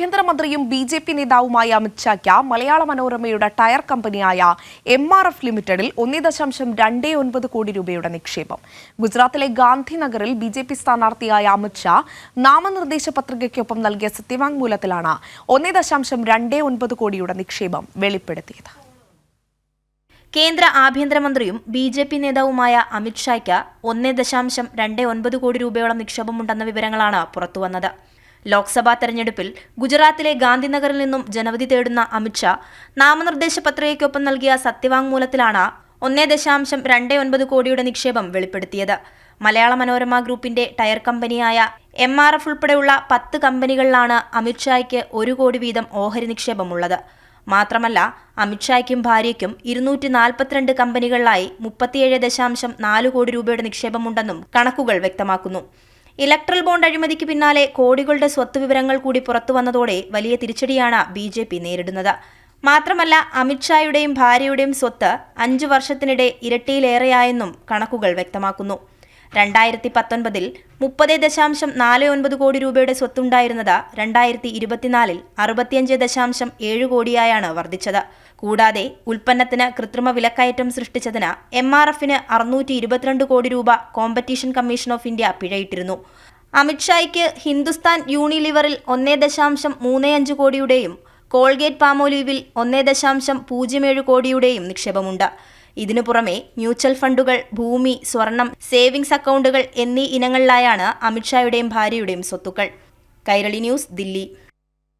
ആഭ്യന്തരമന്ത്രിയും B J P നേതാവുമായ അമിത്ഷായ്ക്ക് മലയാള മനോരമയുടെ tyre കമ്പനിയായ എം ആർ എഫ് ലിമിറ്റഡിൽ ഒന്നേ ദശാംശം രണ്ടേ ഒൻപത് കോടി രൂപയുടെ നിക്ഷേപം. ഗുജറാത്തിലെ ഗാന്ധിനഗറിൽ ബി ജെ പി സ്ഥാനാർത്ഥിയായ അമിത്ഷാ നാമനിർദ്ദേശ പത്രികയ്ക്കൊപ്പം നൽകിയ സത്യവാങ്മൂലത്തിലാണ് ഒന്നേ ദശാംശം രണ്ടേ ഒൻപത് കോടിയുടെ നിക്ഷേപം വെളിപ്പെടുത്തിയത്. കേന്ദ്ര ആഭ്യന്തരമന്ത്രിയും ബി ജെ പി നേതാവുമായ അമിത്ഷായ്ക്ക് ഒന്നേ ദശാംശം രണ്ട് ഒൻപത് കോടി രൂപയോളം നിക്ഷേപമുണ്ടെന്ന വിവരങ്ങളാണ് പുറത്തുവന്നത്. ലോക്സഭാ തെരഞ്ഞെടുപ്പിൽ ഗുജറാത്തിലെ ഗാന്ധിനഗറിൽ നിന്നും ജനവധി തേടുന്ന അമിത്ഷാ നാമനിർദ്ദേശ പത്രികയ്ക്കൊപ്പം നൽകിയ സത്യവാങ്മൂലത്തിലാണ് ഒന്നേ ദശാംശം രണ്ട് ഒൻപത് കോടിയുടെ നിക്ഷേപം വെളിപ്പെടുത്തിയത്. മലയാള മനോരമ ഗ്രൂപ്പിന്റെ ടയർ കമ്പനിയായ എം ആർ എഫ് ഉൾപ്പെടെയുള്ള പത്ത് കമ്പനികളിലാണ് അമിത്ഷായ്ക്ക് ഒരു കോടി വീതം ഓഹരി നിക്ഷേപമുള്ളത്. മാത്രമല്ല അമിത്ഷായ്ക്കും ഭാര്യയ്ക്കും ഇരുന്നൂറ്റി നാൽപ്പത്തിരണ്ട് കമ്പനികളിലായി മുപ്പത്തിയേഴ് ദശാംശം നാല് കോടി രൂപയുടെ നിക്ഷേപമുണ്ടെന്നും കണക്കുകൾ വ്യക്തമാക്കുന്നു. ഇലക്ട്രൽ ബോണ്ട് അഴിമതിക്ക് പിന്നാലെ കോടികളുടെ സ്വത്ത് വിവരങ്ങൾ കൂടി പുറത്തുവന്നതോടെ വലിയ തിരിച്ചടിയാണ് ബി ജെ പി നേരിടുന്നത്. മാത്രമല്ല അമിത്ഷായുടെയും ഭാര്യയുടെയും സ്വത്ത് അഞ്ചു വർഷത്തിനിടെ ഇരട്ടിയിലേറെയായെന്നും കണക്കുകൾ വ്യക്തമാക്കുന്നു. രണ്ടായിരത്തി പത്തൊൻപതിൽ മുപ്പത് ദശാംശം നാല് ഒൻപത് കോടി രൂപയുടെ സ്വത്തുണ്ടായിരുന്നത് രണ്ടായിരത്തി ഇരുപത്തിനാലിൽ അറുപത്തിയഞ്ച് ദശാംശം ഏഴ് കോടിയായാണ് വർദ്ധിച്ചത്. കൂടാതെ ഉൽപ്പന്നത്തിന് കൃത്രിമ വിലക്കയറ്റം സൃഷ്ടിച്ചതിന് എം ആർ എഫിന് അറുന്നൂറ്റി ഇരുപത്തിരണ്ട് കോടി രൂപ കോമ്പറ്റീഷൻ കമ്മീഷൻ ഓഫ് ഇന്ത്യ പിഴയിട്ടിരുന്നു. അമിത്ഷായ്ക്ക് ഹിന്ദുസ്ഥാൻ യൂണിലിവറിൽ ഒന്നേ ദശാംശം മൂന്ന് അഞ്ച് കോടിയുടെയും കോൾഗേറ്റ് പാമോലീവിൽ ഒന്നേ ദശാംശം പൂജ്യം ഏഴ് കോടിയുടെയും നിക്ഷേപമുണ്ട്. ഇതിനു പുറമെ മ്യൂച്വൽ ഫണ്ടുകൾ ഭൂമി സ്വർണം സേവിങ്സ് അക്കൗണ്ടുകൾ എന്നീ ഇനങ്ങളിലായാണ് അമിത്ഷായുടെയും ഭാര്യയുടെയും സ്വത്തുക്കൾ. കൈരളി ന്യൂസ് ദില്ലി.